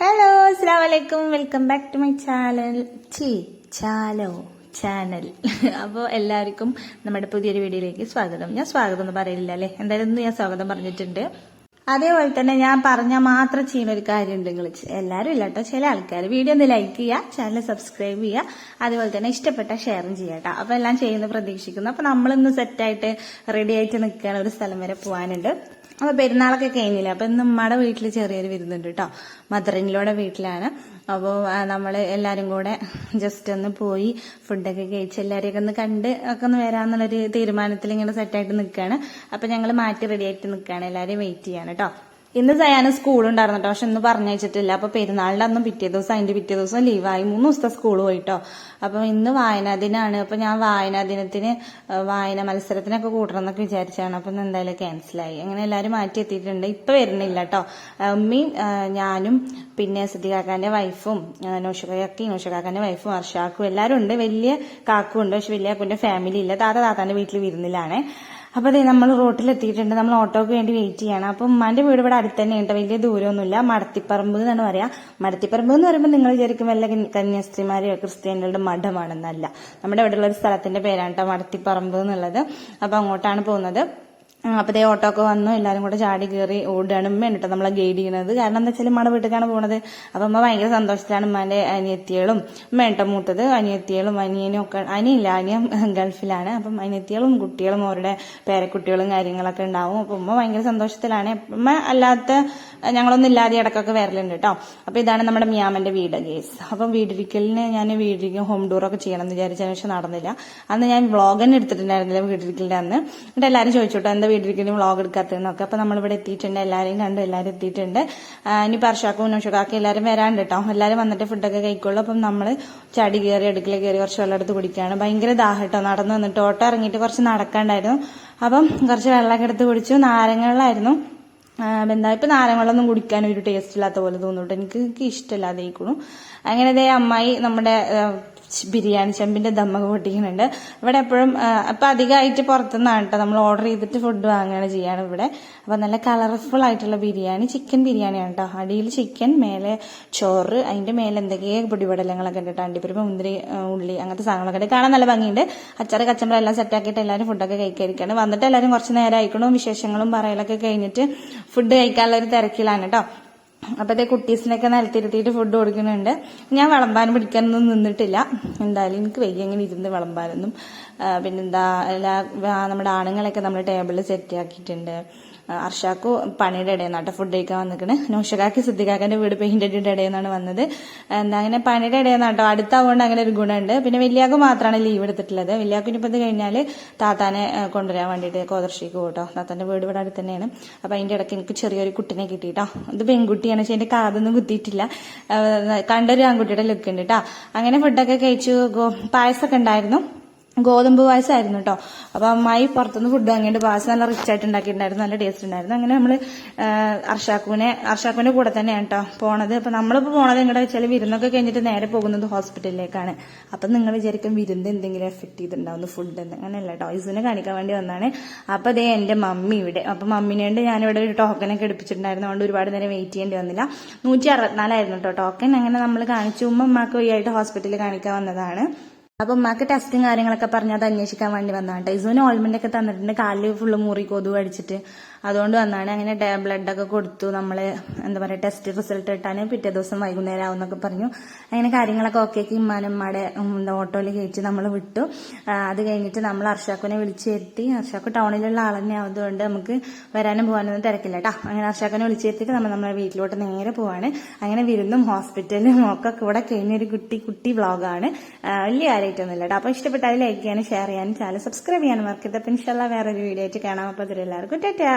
Hello Assam welcome back to my channel ചി ചാലോ channel അപ്പോൾ എല്ലാവർക്കും നമ്മുടെ പുതിയൊരു വീഡിയോയിലേക്ക് സ്വാഗതം. ഞാൻ സ്വാഗതം എന്ന് പറയില്ല അല്ലേ? എന്തായാലും ഞാൻ സ്വാഗതം പറഞ്ഞിട്ടുണ്ട്. അതേപോലെ തന്നെ ഞാൻ പറഞ്ഞാൽ മാത്രം ചെയ്യുന്ന ഒരു കാര്യമുണ്ട് നിങ്ങൾ എല്ലാവരും ഇല്ല കേട്ടോ. ചില ആൾക്കാർ വീഡിയോ ഒന്ന് ലൈക്ക് ചെയ്യുക ചാനൽ സബ്സ്ക്രൈബ് ചെയ്യുക അതേപോലെ തന്നെ ഇഷ്ടപ്പെട്ട ഷെയറും ചെയ്യുക കേട്ടോ. അപ്പോൾ എല്ലാം ചെയ്യുന്ന പ്രതീക്ഷിക്കുന്നു. അപ്പോൾ നമ്മളിന്ന് സെറ്റായിട്ട് റെഡി ആയിട്ട് നിൽക്കുകയാണ് ഒരു സ്ഥലം വരെ പോകാനുണ്ട് അപ്പൊ പെരുന്നാളൊക്കെ കഴിഞ്ഞില്ല? അപ്പൊ ഇന്ന് ഉമ്മയുടെ വീട്ടിൽ ചെറിയൊരു വിരുന്നുണ്ട് കേട്ടോ മദറിനിലൂടെ വീട്ടിലാണ്. അപ്പോൾ നമ്മൾ എല്ലാവരും കൂടെ ജസ്റ്റ് ഒന്ന് പോയി ഫുഡൊക്കെ കഴിച്ച് എല്ലാവരെയൊക്കെ ഒന്ന് കണ്ട് ഒക്കെ ഒന്ന് വരാന്നുള്ളൊരു തീരുമാനത്തിൽ ഇങ്ങനെ സെറ്റായിട്ട് നിൽക്കുകയാണ് അപ്പൊ ഞങ്ങൾ മാറ്റി റെഡി ആയിട്ട് നിൽക്കുകയാണ് എല്ലാവരെയും വെയിറ്റ് ചെയ്യാണ് കേട്ടോ ഇന്ന് സയാന സ്കൂൾ ഉണ്ടായിരുന്നു പക്ഷെ ഇന്ന് പറഞ്ഞയച്ചിട്ടില്ല. അപ്പൊ പെരുന്നാളിന്റെ അന്നും പിറ്റേ ദിവസം അതിന്റെ പിറ്റേ ദിവസം ലീവായി മൂന്ന് ദിവസത്തെ സ്കൂൾ പോയിട്ടോ. അപ്പൊ ഇന്ന് വായനാ ദിനമാണ് അപ്പൊ ഞാൻ വായനാ ദിനത്തിന് വായന മത്സരത്തിനൊക്കെ കൂട്ടണം എന്നൊക്കെ വിചാരിച്ചാണ്. അപ്പൊ ഇന്ന് എന്തായാലും ക്യാൻസലായി അങ്ങനെ എല്ലാവരും മാറ്റി എത്തിയിട്ടുണ്ട്. ഇപ്പൊ വരുന്നില്ല കേട്ടോ ഉമ്മയും ഞാനും പിന്നെ സിദ്ധികാക്കാന്റെ വൈഫും നോഷകാക്കയും നോഷകാക്കാന്റെ വൈഫും അർഷാക്കും എല്ലാവരും ഉണ്ട്. വലിയ കാക്കും ഉണ്ട് പക്ഷെ വലിയ കാക്കുന്റെ ഫാമിലി ഇല്ല. താത്ത താത്താന്റെ വീട്ടിൽ വിരുന്നിലാണേ. അപ്പൊ അതെ നമ്മൾ റോട്ടിൽ എത്തിയിട്ടുണ്ട് നമ്മൾ ഓട്ടോക്ക് വേണ്ടി വെയിറ്റ് ചെയ്യണം. അപ്പൊ ഉമ്മാന്റെ വീട് ഇവിടെ അടുത്ത് തന്നെ ഉണ്ട്. വലിയ ദൂരമൊന്നുമില്ല. മടത്തിപ്പറമ്പ് എന്നാണ് പറയാ. മടത്തിപ്പറമ്പ് എന്ന് പറയുമ്പോൾ നിങ്ങൾ വിചാരിക്കും വല്ല കന്യ- കന്യാസ്ത്രീമാരെയോ ക്രിസ്ത്യാനികളുടെ മഠമാണെന്നല്ല. നമ്മുടെ ഇവിടെയുള്ള ഒരു സ്ഥലത്തിന്റെ പേരാണ് കേട്ടോ മടത്തിപ്പറമ്പ് എന്നുള്ളത്. അപ്പോൾ അങ്ങോട്ടാണ് പോകുന്നത്. ആ, അപ്പൊ ദേ ഓട്ടോ ഒക്കെ വന്നു എല്ലാരും കൂടെ ചാടി കയറി ഓടുകയാണ് ഉമ്മ കേട്ടോ നമ്മളെ ഗൈഡ് ചെയ്യുന്നത്. കാരണം എന്താ വെച്ചാൽ ഉമ്മയുടെ വീട്ടിലേക്കാണ് പോണത്. അപ്പൊ ഉമ്മ ഭയങ്കര സന്തോഷത്തിലാണ് ഉമ്മാന്റെ അനിയത്തികളും ഉമ്മ കേട്ടോ മൂത്തത് അനിയത്തികളും അനിയനും ഒക്കെ അനിയില്ല അനിയൻ ഗൾഫിലാണ്. അപ്പം അനിയത്തികളും കുട്ടികളും അവരുടെ പേരക്കുട്ടികളും കാര്യങ്ങളൊക്കെ ഉണ്ടാവും. അപ്പൊ ഉമ്മ ഭയങ്കര സന്തോഷത്തിലാണ്. ഉമ്മ അല്ലാത്ത ഞങ്ങളൊന്നും ഇല്ലാതെ ഇടക്കൊക്കെ വരലുണ്ട് കേട്ടോ അപ്പൊ ഇതാണ് നമ്മുടെ മിയാമന്റെ വീട് ഗേസ് അപ്പം വീടിരിക്കലിന് ഞാൻ വീടിരിക്കും ഹോം ഒക്കെ ചെയ്യണം എന്ന് വിചാരിച്ചതിന് പക്ഷെ നടന്നില്ല. അന്ന് ഞാൻ വ്ളോഗ് തന്നെ എടുത്തിട്ടുണ്ടായിരുന്നില്ല വീടിരിക്കലിന്റെ അന്ന്. എന്നിട്ട് എല്ലാവരും ചോദിച്ചോട്ടോ എന്താ വീടിരിക്കലിന് വ്ളോഗ് എടുക്കാത്തതെന്നൊക്കെ. അപ്പൊ നമ്മളിവിടെ എത്തിയിട്ടുണ്ട് എല്ലാവരെയും കണ്ടു എല്ലാവരും എത്തിയിട്ടുണ്ട്. ഇനി പർഷാക്കും ഉന്നോഷക്കാക്കും എല്ലാവരും വരാണ്ട് കേട്ടോ എല്ലാവരും വന്നിട്ട് ഫുഡൊക്കെ കഴിക്കുള്ളൂ. അപ്പം നമ്മൾ ചടി കയറി അടുക്കള കയറി കുറച്ച് വെള്ളം എടുത്ത് കുടിക്കുകയാണ്. ഭയങ്കര ദാഹം കേട്ടോ നടന്ന് വന്നിട്ട് ഓട്ടോ ഇറങ്ങിയിട്ട് കുറച്ച് നടക്കാണ്ടായിരുന്നു. അപ്പം കുറച്ച് വെള്ളമൊക്കെ എടുത്ത് കുടിച്ചു. നാരങ്ങളിലായിരുന്നു എന്താ ഇപ്പൊ നാരങ്ങളൊന്നും കുടിക്കാൻ ഒരു ടേസ്റ്റ് ഇല്ലാത്ത പോലെ തോന്നുന്നുണ്ട് എനിക്ക് ഇഷ്ടമില്ലാതെ ഇരിക്കണു അങ്ങനെ ദേ അമ്മായി നമ്മുടെ ബിരിയാണി ചെമ്പിന്റെ ദമ്മൊക്കെ പൊട്ടിക്കുന്നുണ്ട്. ഇവിടെ എപ്പോഴും അപ്പൊ അധികമായിട്ട് പുറത്തുനിന്നാണ് കേട്ടോ നമ്മൾ ഓർഡർ ചെയ്തിട്ട് ഫുഡ് വാങ്ങുകയാണ് ചെയ്യാണ് ഇവിടെ. അപ്പൊ നല്ല കളർഫുൾ ആയിട്ടുള്ള ബിരിയാണി ചിക്കൻ ബിരിയാണിയാണ് കേട്ടോ. അടിയിൽ ചിക്കൻ മേലെ ചോറ് അതിന്റെ മേലെ എന്തൊക്കെയോ പൊടിപടലങ്ങളൊക്കെ ഉണ്ട് കേട്ടോ. അണ്ടിപ്പരിപ്പ് മുന്തിരി ഉള്ളി അങ്ങനത്തെ സാധനങ്ങളൊക്കെ ഉണ്ട്. കാണാൻ നല്ല ഭംഗിയുണ്ട്. അച്ചാറ് കച്ചമ്പറെല്ലാം സെറ്റാക്കിയിട്ട് എല്ലാവരും ഫുഡൊക്കെ കഴിക്കാതിരിക്കുകയാണ്. വന്നിട്ട് എല്ലാവരും കുറച്ച് നേരം ആയിക്കണോ വിശേഷങ്ങളും പറയലൊക്കെ കഴിഞ്ഞിട്ട് ഫുഡ് കഴിക്കാനുള്ള ഒരു തിരക്കിലാണ് കേട്ടോ. അപ്പത്തെ കുട്ടീസിനൊക്കെ നിലത്തിരുത്തിയിട്ട് ഫുഡ് കൊടുക്കുന്നുണ്ട്. ഞാൻ വിളമ്പാനും പിടിക്കാനൊന്നും നിന്നിട്ടില്ല. എന്തായാലും എനിക്ക് വയ്യ ഇങ്ങനെ ഇരുന്ന് വിളമ്പാനൊന്നും. പിന്നെന്താ എല്ലാ നമ്മുടെ ആണുങ്ങളൊക്കെ നമ്മൾ ടേബിളിൽ സെറ്റ് ആക്കിയിട്ടുണ്ട്. അർഷാക്കു പണിയുടെ ഇടയിൽ നിന്നാട്ടോ ഫുഡ് കഴിക്കാൻ വന്നിക്കണ്. നൗഷകാക്ക് സിദ്ദിഖാക്കന്റെ വീട് പെയിന്റിന്റെ ഇടയിൽ നിന്നാണ് വന്നത്. എന്താ അങ്ങനെ പണിയുടെ ഇടയിൽ നിന്നാട്ടോ. അടുത്താവുകൊണ്ട് അങ്ങനെ ഒരു ഗുണമുണ്ട്. പിന്നെ വലിയാക്ക് മാത്രമാണ് ലീവ് എടുത്തിട്ടുള്ളത്. വലിയാക്കിന് ഇപ്പം ഇത് കഴിഞ്ഞാൽ താത്താനെ കൊണ്ടുവരാൻ വേണ്ടിയിട്ട് കോതർഷിക്ക് പോട്ടോ താത്താന്റെ വീട് ഇവിടെ അടുത്ത് തന്നെയാണ്. അപ്പൊ അതിന്റെ ഇടയ്ക്ക് എനിക്ക് ചെറിയൊരു കുട്ടിനെ കിട്ടിയിട്ടോ ഇത് പെൺകുട്ടിയാണ് പക്ഷെ എന്റെ കാതൊന്നും കുത്തിയിട്ടില്ല. കണ്ടൊരു ആൺകുട്ടിയുടെ ലുക്ക് ഉണ്ട് കേട്ടോ അങ്ങനെ ഫുഡൊക്കെ കഴിച്ചു. പായസമൊക്കെ ഉണ്ടായിരുന്നു. ഗോതമ്പ് പായസമായിരുന്നു കേട്ടോ. അപ്പൊ അമ്മായി പുറത്തുനിന്ന് ഫുഡ് വാങ്ങിയിട്ട് പായസം നല്ല റിച്ച് ആയിട്ട് ഉണ്ടാക്കിയിട്ടുണ്ടായിരുന്നു നല്ല ടേസ്റ്റ് ഉണ്ടായിരുന്നു. അങ്ങനെ നമ്മൾ അർഷാക്കുവിനെ അർഷാക്കുവിന്റെ കൂടെ തന്നെയാണ് കേട്ടോ പോണത്. അപ്പൊ നമ്മളിപ്പോ പോണത് എങ്ങടെ വെച്ചാൽ വിരുന്നൊക്കെ കഴിഞ്ഞിട്ട് നേരെ പോകുന്നത് ഹോസ്പിറ്റലിലേക്കാണ്. അപ്പൊ നിങ്ങൾ വിചാരിക്കും വിരുന്ന് എന്തെങ്കിലും എഫക്ട് ചെയ്തിട്ടുണ്ടാവുന്നു ഫുഡ് എന്ന്. അങ്ങനെയല്ല കേട്ടോ. ഇസിനെ കാണിക്കാൻ വേണ്ടി വന്നാണ്. അപ്പൊ അതേ എന്റെ മമ്മി ഇവിടെ. അപ്പൊ മമ്മിനെ കൊണ്ട് ഞാനിവിടെ ഒരു ടോക്കനൊക്കെ എടുപ്പിച്ചിട്ടുണ്ടായിരുന്നു. അതുകൊണ്ട് ഒരുപാട് നേരം വെയിറ്റ് ചെയ്യേണ്ടി വന്നില്ല. നൂറ്റി അറുപത്തിനാലായിരുന്നു കേട്ടോ ടോക്കൺ അങ്ങനെ നമ്മൾ കാണിച്ചു. ഉമ്മ ഉമ്മാക്ക് വയ്യായിട്ട് ഹോസ്പിറ്റലിൽ കാണിക്കാൻ വന്നതാണ്. അപ്പൊ ഉമ്മാക്ക് ടെസ്റ്റും കാര്യങ്ങളൊക്കെ പറഞ്ഞ് അത് അന്വേഷിക്കാൻ വേണ്ടി വന്നതാണ്. കേട്ടോ ഇസുവിന് ഓൾമെന്റ് ഒക്കെ തന്നിട്ടുണ്ട്. കാലിൽ ഫുള്ള് മുറി കൊതു അടിച്ചിട്ട് അതുകൊണ്ട് വന്നാണ്. അങ്ങനെ ബ്ലഡ് ഒക്കെ കൊടുത്തു. നമ്മൾ എന്താ പറയാ ടെസ്റ്റ് റിസൾട്ട് കിട്ടാനും പിറ്റേ ദിവസം വൈകുന്നേരം ആവുമെന്നൊക്കെ പറഞ്ഞു. അങ്ങനെ കാര്യങ്ങളൊക്കെ ഓക്കെ ആക്കി ഉമ്മാനമ്മയുടെ ഓട്ടോയിൽ കയറ്റി നമ്മൾ വിട്ടു. അത് കഴിഞ്ഞിട്ട് നമ്മൾ അർഷാക്കുനെ വിളിച്ചു വരുത്തി. അർഷാക്ക് ടൗണിലുള്ള ആൾ തന്നെ ആയതുകൊണ്ട് നമുക്ക് വരാനും പോകാനൊന്നും തിരക്കില്ല കേട്ടോ അങ്ങനെ അർഷാക്കുനെ വിളിച്ചു വരുത്തിയിട്ട് നമ്മൾ നമ്മുടെ വീട്ടിലോട്ട് നേരെ പോവാണ്. അങ്ങനെ വിരുന്നും ഹോസ്പിറ്റലും ഒക്കെ കൂടെ കഴിഞ്ഞൊരു കുട്ടി കുട്ടി വ്ളോഗാണ് വലിയ കാര്യമായിട്ടൊന്നുമില്ല കേട്ടോ. അപ്പൊ ഇഷ്ടപ്പെട്ടാൽ ലൈക്ക് ചെയ്യാനും ഷെയർ ചെയ്യാനും ചാനൽ സബ്സ്ക്രൈബ് ചെയ്യാനും മറക്കരുത്. അപ്പം ഇൻഷാല്ല വേറൊരു വീഡിയോ ആയിട്ട് കാണാം. അപ്പോൾ അതിലെല്ലാവർക്കും ടാറ്റാ.